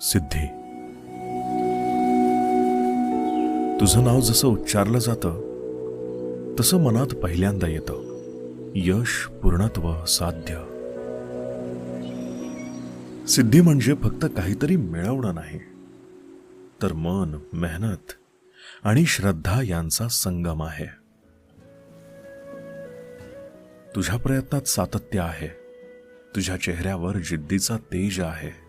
सिद्धी. तुझं नाव जसं उच्चारलं जातं तसं मनात पहिल्यांदा येतं. यश पूर्णत्व साध्य. सिद्धी म्हणजे फक्त काहीतरी मिळवणं नाही तर मन मेहनत आणि श्रद्धा यांचा संगम आहे. तुझ्या प्रयत्नात सातत्य आहे तुझ्या चेहऱ्यावर जिद्दीचा तेज आहे.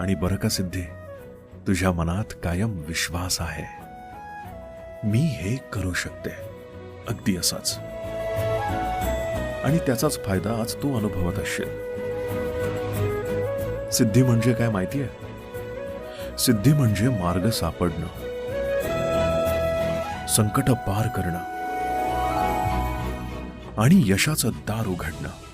आणि बरं का सिद्धी तुझ्या मनात कायम विश्वास आहे. मी हे करू शकते. अगदी असाच. आणि त्याचाच फायदा आज तू अनुभवत असशील. सिद्धी म्हणजे काय माहितीये? सिद्धी म्हणजे मार्ग सापडणं. संकट पार करणं. आणि यशाचं दार उघडणं.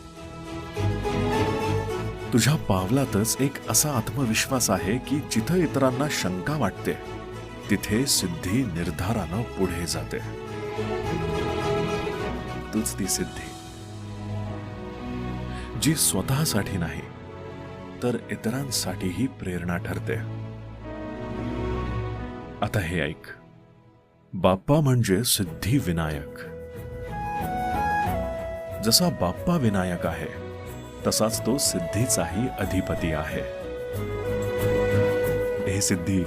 तुझ्या पावलातच एक असा आत्मविश्वास आहे की जिथं इतरांना शंका वाटते तिथे सिद्धी निर्धारानं पुढे जाते. तूच ती सिद्धी. जी स्वतःसाठी नाही तर इतरांसाठीही प्रेरणा ठरते. आता हे ऐक. बाप्पा म्हणजे सिद्धी विनायक. जसा बाप्पा विनायक आहे तसाच तो सिद्धीचाही अधिपती आहे. हे सिद्धी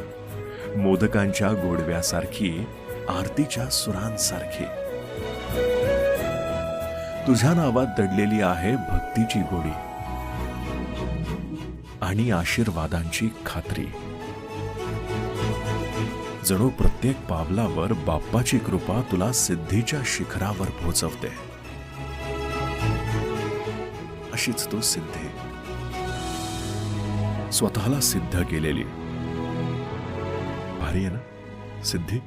मोदकांच्या गोडव्यासारखी आरतीच्या सुरांसारखी. तुझ्या नावात दडलेली आहे भक्तीची गोडी आणि आशीर्वादांची खात्री. जणू प्रत्येक पावलावर बाप्पाची कृपा तुला सिद्धीच्या शिखरावर पोहोचवते अशीच तो सिद्धी स्वतःला सिद्ध केलेली. भारी आहे ना? सिद्धी?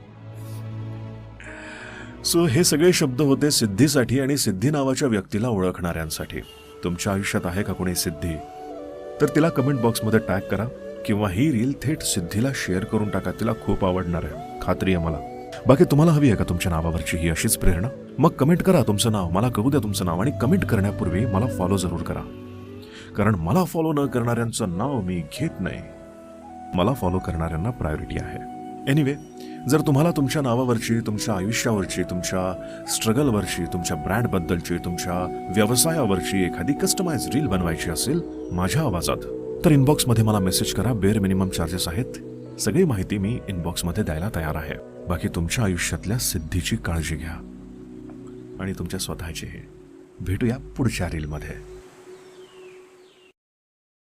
सो हे सगळे शब्द होते सिद्धीसाठी आणि सिद्धी नावाच्या व्यक्तीला ओळखणाऱ्यांसाठी. तुमच्या आयुष्यात आहे का कोणी सिद्धी? तर तिला कमेंट बॉक्समध्ये टॅग करा. किंवा ही रील थेट सिद्धीला शेअर करून टाका. तिला खूप आवडणार आहे. खात्री आहे मला. बाकी तुम्हाला हवी आहे का तुमच्या नावावरची ही अशीच प्रेरणा? मग कमेंट करा तुमचं नाव. मला कळू द्या तुमचं नाव आणि कमेंट करण्यापूर्वी मला फॉलो जरूर करा. कारण मला फॉलो न करणाऱ्यांचं नाव मी घेत नाही. मला फॉलो करणाऱ्यांना प्रायोरिटी आहे. एनिवे जर तुम्हाला तुमच्या नावावरची तुमच्या आयुष्यावरची तुमच्या स्ट्रगलवरची तुमच्या ब्रँडबद्दलची तुमच्या व्यवसायावरची एखादी कस्टमाइज रील बनवायची असेल माझ्या आवाजात तर इनबॉक्समध्ये मला मेसेज करा. बेअर मिनिमम चार्जेस आहेत. सगळी माहिती मी इनबॉक्समध्ये द्यायला तयार आहे. बाकी तुमच्या आयुष्यातल्या सिद्धीची काळजी घ्या. आणि तुमच्या स्वतःचीही भेटूया पुढच्या रीलमध्ये.